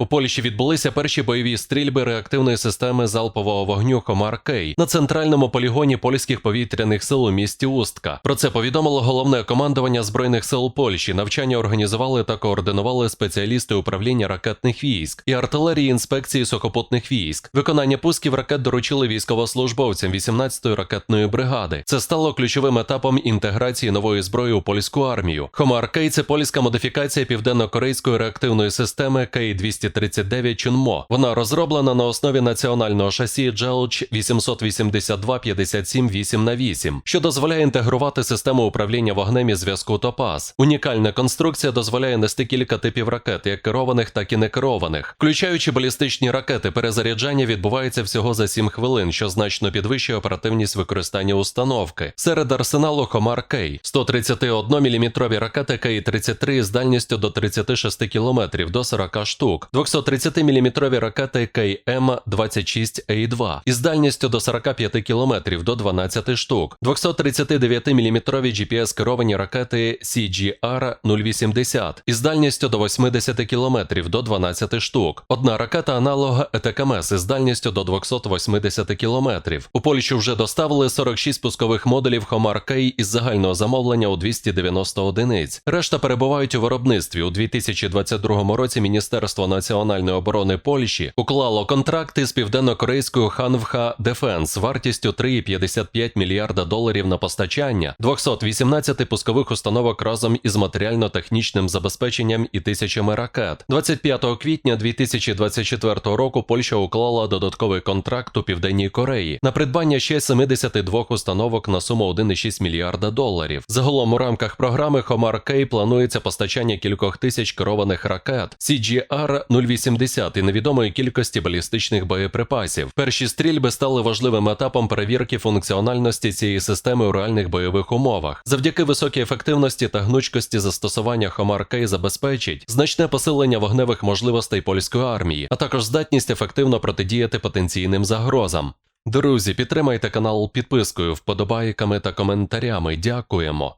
У Польщі відбулися перші бойові стрільби реактивної системи залпового вогню Хомар Кей на центральному полігоні польських повітряних сил у місті Устка. Про це повідомило головне командування збройних сил Польщі. Навчання організували та координували спеціалісти управління ракетних військ і артилерії інспекції сухопутних військ. Виконання пусків ракет доручили військовослужбовцям 18-ї ракетної бригади. Це стало ключовим етапом інтеграції нової зброї у польську армію. Хомар Кей це польська модифікація південно-корейської реактивної системи Кей 239 Чунмо. Вона розроблена на основі національного шасі Jelch 882 57 8 на 8 що дозволяє інтегрувати систему управління вогнем і зв'язку Топаз. Унікальна конструкція дозволяє нести кілька типів ракет, як керованих, так і некерованих. Включаючи балістичні ракети, перезаряджання відбувається всього за 7 хвилин, що значно підвищує оперативність використання установки. Серед арсеналу Хомар Кей 131 мм ракети Кей-33 з дальністю до 36 км до 40 штук, 230 мм ракети КМ-26А2 із дальністю до 45 км до 12 штук, 239 мм GPS керовані ракети CGR-080 із дальністю до 80 км до 12 штук, одна ракета аналог ЕТКМС із дальністю до 280 км. У Польщу вже доставили 46 пускових модулів Хомар Кей із загального замовлення у 290 одиниць. Решта перебувають у виробництві. У 2022 році Міністерство національної оборони Польщі уклало контракти з південно-корейською Ханвха Дефенс вартістю 3,55 мільярда доларів на постачання 218 пускових установок разом із матеріально-технічним забезпеченням і тисячами ракет. 25 квітня 2024 року Польща уклала додатковий контракт у Південній Кореї на придбання ще 72 установок на суму 1,6 мільярда доларів. Загалом у рамках програми Хомар Кей планується постачання кількох тисяч керованих ракет CGR-080 і невідомої кількості балістичних боєприпасів. Перші стрільби стали важливим етапом перевірки функціональності цієї системи у реальних бойових умовах. Завдяки високій ефективності та гнучкості застосування Хомар Кей забезпечить значне посилення вогневих можливостей польської армії, а також здатність ефективно протидіяти потенційним загрозам. Друзі, підтримайте канал підпискою, вподобайками та коментарями. Дякуємо.